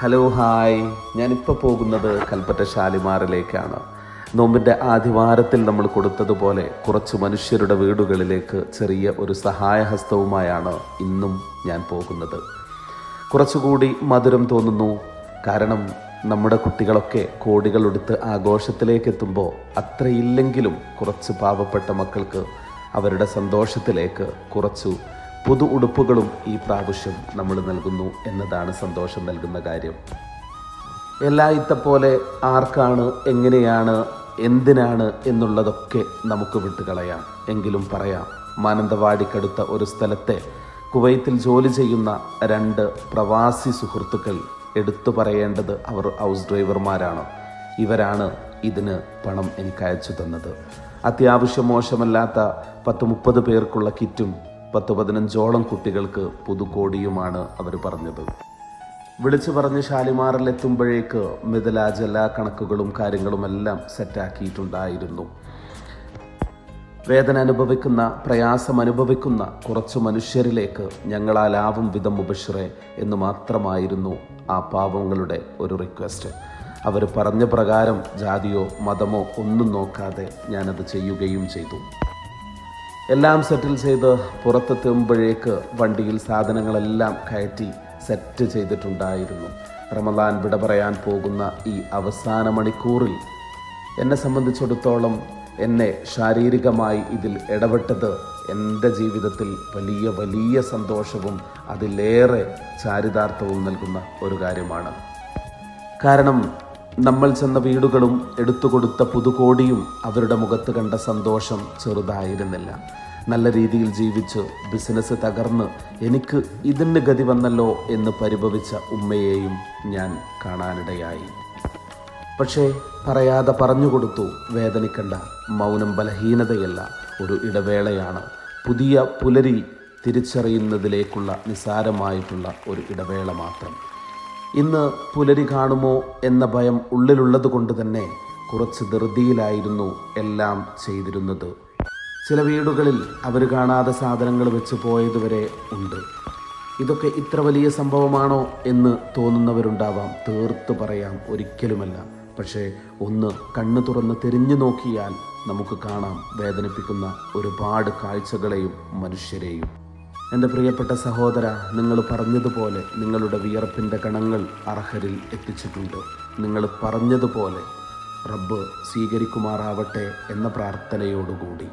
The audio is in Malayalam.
ഹലോ ഹായ് ഞാനിപ്പോൾ പോകുന്നത് കൽപ്പറ്റ ശാലിമാറിലേക്കാണ്. നോമ്പിന്റെ ആദിവാരത്തിൽ നമ്മൾ കൊടുത്തതുപോലെ കുറച്ച് മനുഷ്യരുടെ വീടുകളിലേക്ക് ചെറിയ ഒരു സഹായഹസ്തവുമായാണ് ഇന്നും ഞാൻ പോകുന്നത്. കുറച്ചുകൂടി മധുരം തോന്നുന്നു. കാരണം നമ്മുടെ കുട്ടികളൊക്കെ കോടികളെടുത്ത് ആഘോഷത്തിലേക്ക് എത്തുമ്പോൾ അത്രയില്ലെങ്കിലും കുറച്ച് പാവപ്പെട്ട മക്കൾക്ക് അവരുടെ സന്തോഷത്തിലേക്ക് കുറച്ചു പുതു ഉടുപ്പുകളും ഈ പ്രാവശ്യം നമ്മൾ നൽകുന്നു എന്നതാണ് സന്തോഷം നൽകുന്ന കാര്യം. എല്ലാ പോലെ ആർക്കാണ് എങ്ങനെയാണ് എന്തിനാണ് എന്നുള്ളതൊക്കെ നമുക്ക് വിട്ടുകളയാം എങ്കിലും പറയാം മാനന്തവാടിക്കടുത്ത ഒരു സ്ഥലത്തെ കുവൈത്തിൽ ജോലി ചെയ്യുന്ന രണ്ട് പ്രവാസി സുഹൃത്തുക്കൾ എടുത്തു പറയേണ്ടത് അവർ ഹൗസ് ഡ്രൈവർമാരാണ്. ഇവരാണ് ഇതിന് പണം എനിക്ക് അയച്ചു തന്നത്. അത്യാവശ്യം മോശമല്ലാത്ത പത്ത് മുപ്പത് പേർക്കുള്ള കിറ്റും പത്ത് പതിനഞ്ചോളം കുട്ടികൾക്ക് പുതുക്കോടിയുമാണ് അവർ പറഞ്ഞത്. വിളിച്ചു പറഞ്ഞ് ഷാലിമാറിൽ എത്തുമ്പോഴേക്ക് മിഥിലാജ് എല്ലാ കണക്കുകളും കാര്യങ്ങളുമെല്ലാം സെറ്റാക്കിയിട്ടുണ്ടായിരുന്നു. വേദന അനുഭവിക്കുന്ന പ്രയാസം അനുഭവിക്കുന്ന കുറച്ച് മനുഷ്യരിലേക്ക് ഞങ്ങളാലാവും വിധം മുബഷിറെ എന്ന് മാത്രമായിരുന്നു ആ പാവങ്ങളുടെ ഒരു റിക്വസ്റ്റ്. അവർ പറഞ്ഞ പ്രകാരം ജാതിയോ മതമോ ഒന്നും നോക്കാതെ ഞാനത് ചെയ്യുകയും ചെയ്തു. എല്ലാം സെറ്റിൽ ചെയ്ത് പുറത്തെത്തുമ്പോഴേക്ക് വണ്ടിയിൽ സാധനങ്ങളെല്ലാം കയറ്റി സെറ്റ് ചെയ്തിട്ടുണ്ടായിരുന്നു. റമദാൻ വിട പറയാൻ പോകുന്ന ഈ അവസാന മണിക്കൂറിൽ എന്നെ സംബന്ധിച്ചിടത്തോളം എന്നെ ശാരീരികമായി ഇതിൽ ഇടപെട്ടത് എന്റെ ജീവിതത്തിൽ വലിയ വലിയ സന്തോഷവും അതിലേറെ ചാരിതാർത്ഥവും നൽകുന്ന ഒരു കാര്യമാണ്. കാരണം നമ്മൾ ചെന്ന വീടുകളും എടുത്തുകൊടുത്ത പുതുകോടിയും അവരുടെ മുഖത്ത് കണ്ട സന്തോഷം ചെറുതായിരുന്നില്ല. നല്ല രീതിയിൽ ജീവിച്ച് ബിസിനസ് തകർന്ന് എനിക്ക് ഇതിന് ഗതി വന്നല്ലോ എന്ന് പരിഭവിച്ച ഉമ്മയെയും ഞാൻ കാണാനിടയായി. പക്ഷേ പറയാതെ പറഞ്ഞുകൊടുത്തു വേദനിക്കണ്ട. മൗനം ബലഹീനതയല്ല ഒരു ഇടവേളയാണ്. പുതിയ പുലരി തിരിച്ചറിയുന്നതിലേക്കുള്ള നിസാരമായിട്ടുള്ള ഒരു ഇടവേള മാത്രം. ഇന്ന് പുലരി കാണുമോ എന്ന ഭയം ഉള്ളിലുള്ളത് കൊണ്ട് തന്നെ കുറച്ച് ധൃതിയിലായിരുന്നു എല്ലാം ചെയ്തിരുന്നത്. ചില വീടുകളിൽ അവർ കാണാതെ സാധനങ്ങൾ വെച്ച് പോയതുവരെ ഉണ്ട്. ഇതൊക്കെ ഇത്ര വലിയ സംഭവമാണോ എന്ന് തോന്നുന്നവരുണ്ടാവാം തീർത്ത് പറയാം ഒരിക്കലുമല്ല. പക്ഷേ ഒന്ന് കണ്ണു തുറന്ന് തിരിഞ്ഞു നോക്കിയാൽ നമുക്ക് കാണാം വേദനിപ്പിക്കുന്ന ഒരുപാട് കാഴ്ചകളെയും മനുഷ്യരെയും. എന്റെ പ്രിയപ്പെട്ട സഹോദര നിങ്ങൾ പറഞ്ഞതുപോലെ നിങ്ങളുടെ വിയർപ്പിന്റെ കണങ്ങൾ അർഹരിൽ എത്തിച്ചിട്ടുണ്ട്. നിങ്ങൾ പറഞ്ഞതുപോലെ റബ്ബ് സ്വീകരിക്കുമാറാവട്ടെ എന്ന പ്രാർത്ഥനയോടുകൂടി.